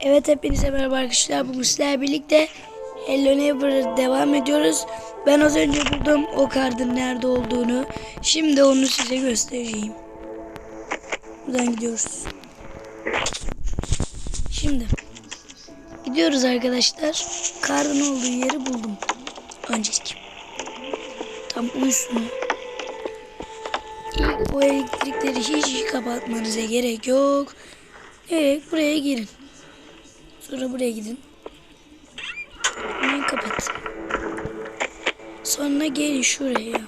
Evet hepinize merhaba arkadaşlar. Bugün sizlerle birlikte Hello Neighbor devam ediyoruz. Ben az önce buldum o kardın nerede olduğunu. Şimdi onu size göstereyim. Buradan gidiyoruz. Şimdi gidiyoruz arkadaşlar. Karın olduğu yeri buldum. Öncelik. Tam uyusun. Bu elektrikleri hiç kapatmanıza gerek yok. Evet buraya girin. Sonra buraya gidin. Bunu kapat. Sonra gelin şuraya.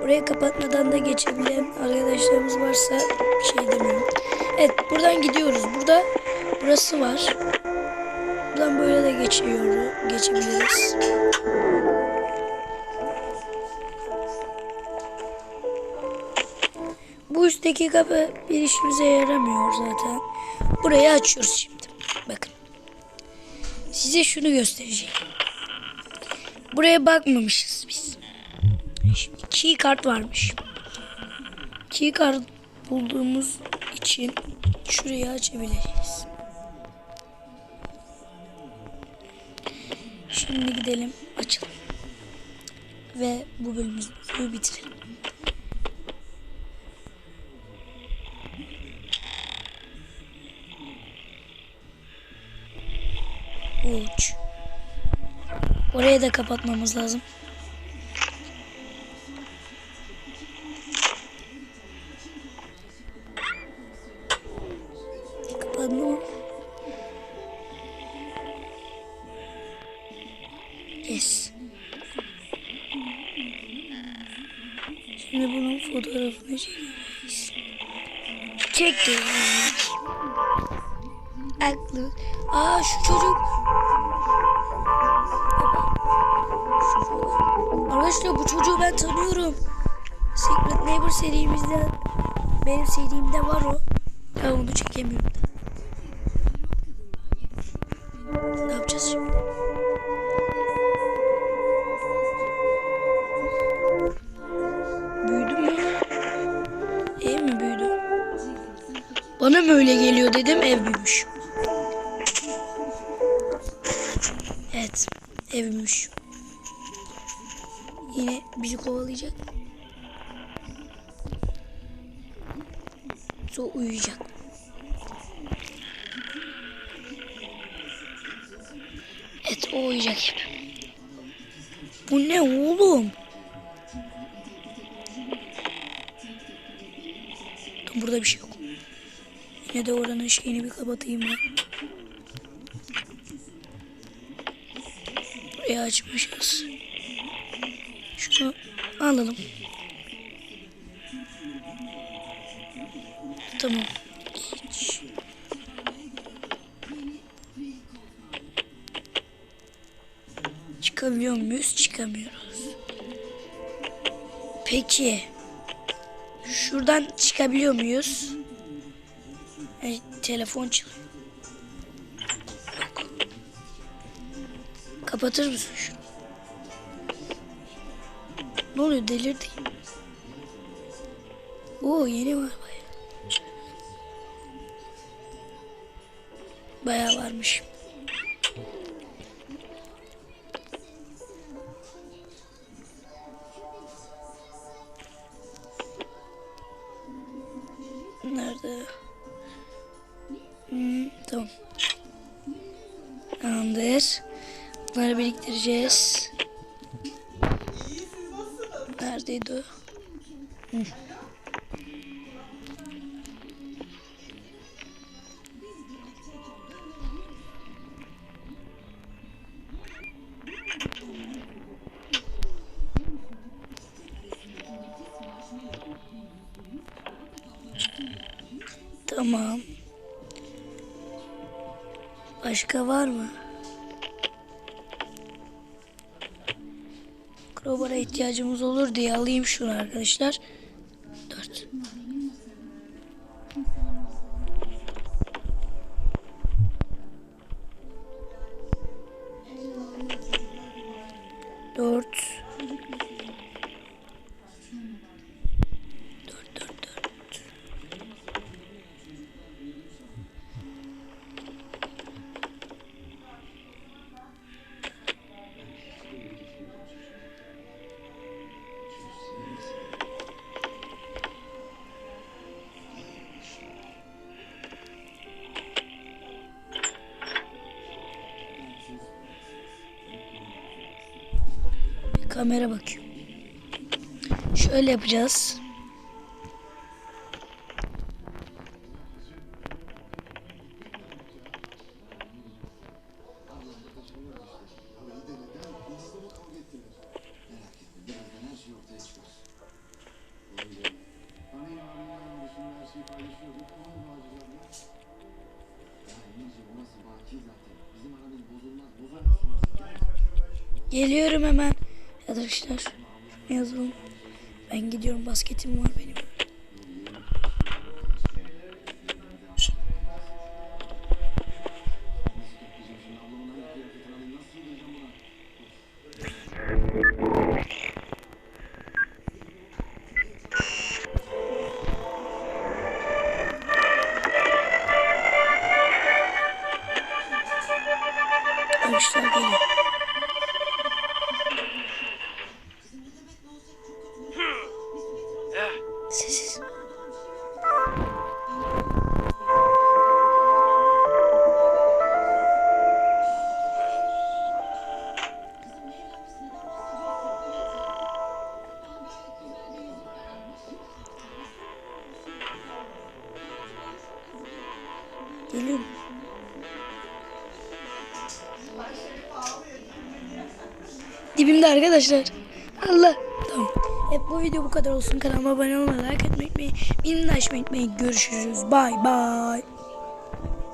Buraya kapatmadan da geçebilen arkadaşlarımız varsa şey demiyorum. Evet buradan gidiyoruz. Burada burası var. Buradan böyle de geçiyor, geçebiliriz. Bu üstteki kapı bir işimize yaramıyor zaten. Burayı açıyoruz şimdi. Bakın. Size şunu göstereceğim. Buraya bakmamışız biz. Şimdi key kart varmış. Key kart bulduğumuz için şurayı açabileceğiz. Şimdi gidelim açalım. Ve bu bölümümüzü bitirelim. uç. Oraya da kapatmamız lazım. Kapandı Yes. Şimdi bunun fotoğrafını çekeceğiz. Çektim. Aklı. Aa şu çocuk. Arkadaşlar bu çocuğu ben tanıyorum. Secret Neighbor serimizden. Benim serimde var o. Ben onu çekemiyorum. Ne yapacağız şimdi? Büyüdü mü? Mi büyüdü? Bana mı öyle geliyor dedim ev büyümüş. evmiş. Yine bizi kovalayacak. So uyuyacak. Evet o uyuyacak hep. Bu ne oğlum? Burada bir şey yok. Yine de oranın şeyini bir kapatayım ben. kapıyı açmışız. Şunu alalım. Tamam. Geç. Çıkabiliyor muyuz? Çıkamıyoruz. Peki. Şuradan çıkabiliyor muyuz? Yani telefon çalıyor. Kapatır mısın şunu? Ne oluyor delirdi. Oo yeni var baya. Baya varmış. Nerede? Hmm, tamam. Tamamdır. Toprakları biriktireceğiz. Neredeydi o? Tamam. Başka var mı? Crowbar'a ihtiyacımız olur diye alayım şunu arkadaşlar. Kamera bakıyor. Şöyle yapacağız. Geliyorum hemen. Arkadaşlar yazalım. Ben gidiyorum basketim var benim. Geliyorum. Dibimde arkadaşlar. Allah. Tamam. Evet bu video bu kadar olsun. Kanalıma abone olmayı, like etmeyi. Bildirimleri açmayı unutmayın. Görüşürüz. Bye bye.